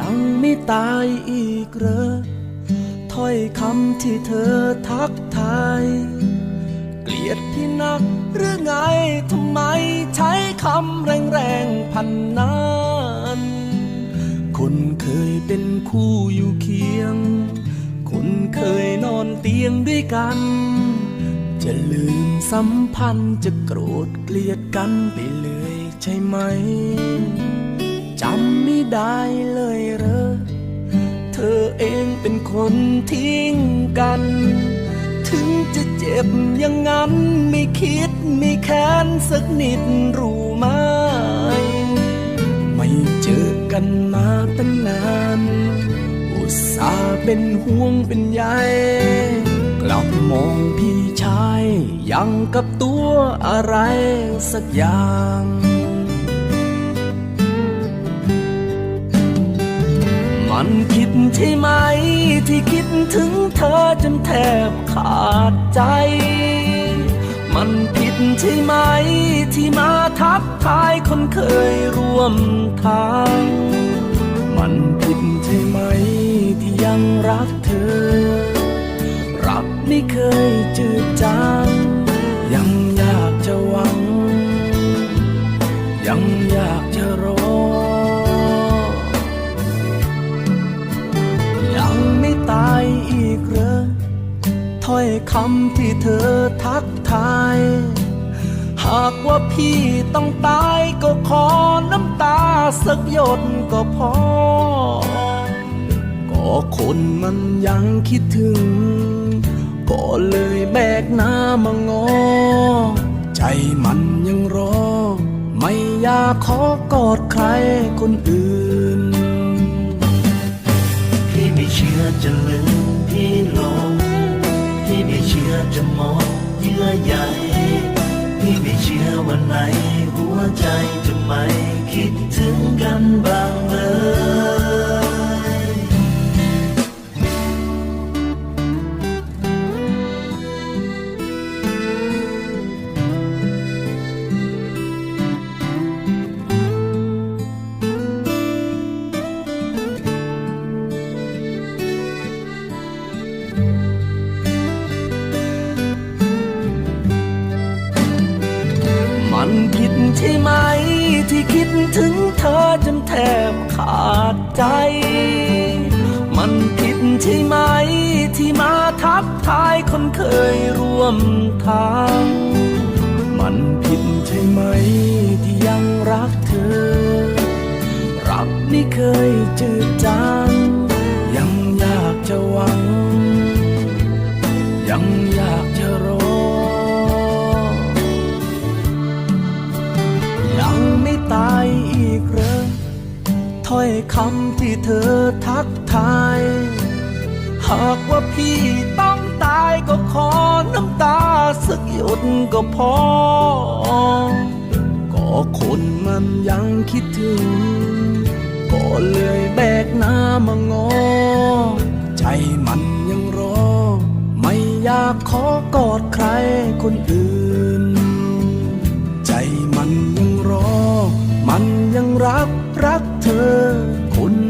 ยังไม่ตายอีกเหรอถ้อยคำที่เธอทักทาย เกลียดพี่นักหรือไงทำไมใช้คำแรงๆพันนั้นคนเคยเป็นคู่อยู่เคียง คนเคยนอนเตียงด้วยกัน จะลืมสัมพันธ์จะโกรธเกลียดกันไปเลยใช่ไหมจำ ไม่ได้เลยเหรอ เธอเองเป็นคนทิ้งกัน ถึงจะเจ็บอย่างนั้นไม่คิดไม่แค้นสักนิดรู้ไหม ไม่เจอกันมาตั้งนาน อุตส่าห์เป็นห่วงเป็นใยกลับมองพี่ชายยังกับตัวอะไรสักอย่าง มันคิดใช่ไหม ที่คิดถึงเธอจนแทบขาดใจ มันผิดใช่ไหม ที่มาทักทายคนเคยร่วมทาง มันผิดใช่ไหม ที่ยังรักเธอ รักไม่เคยจืดจางยังอยากจะหวัง ยังอยากจะรอ อีกเรอถ้อยคำที่เธอทักทาย หากว่าพี่ต้องตายก็ขอน้ำตาสักหยดก็พอ ก็คนมันยังคิดถึง ก็เลยแบกหน้ามางอ ใจมันยังรอ ไม่อยากขอกอดใครคนอื่น เยื่อใยพี่ไม่เชื่อวันไหน หัวใจจะไม่คิดถึงกันบ้างเลย ใช่ไหม ที่คิดถึงเธอจนแทบขาดใจ มันผิดใช่ไหม ที่มาทักทายคนเคยร่วมทาง มันผิดใช่ไหม ที่ยังรักเธอ รักไม่เคยจืดจางยัง ตายอีกเหรอถ้อยคำที่เธอทักทาย หากว่าพี่ต้องตายก็ขอน้ำตาสักหยดก็พอ ก็คนมันยังคิดถึง ก็เลยแบกหน้ามางอ ใจมันยังรอ ไม่อยากขอกอดใครคนอื่น รักรักเธอคน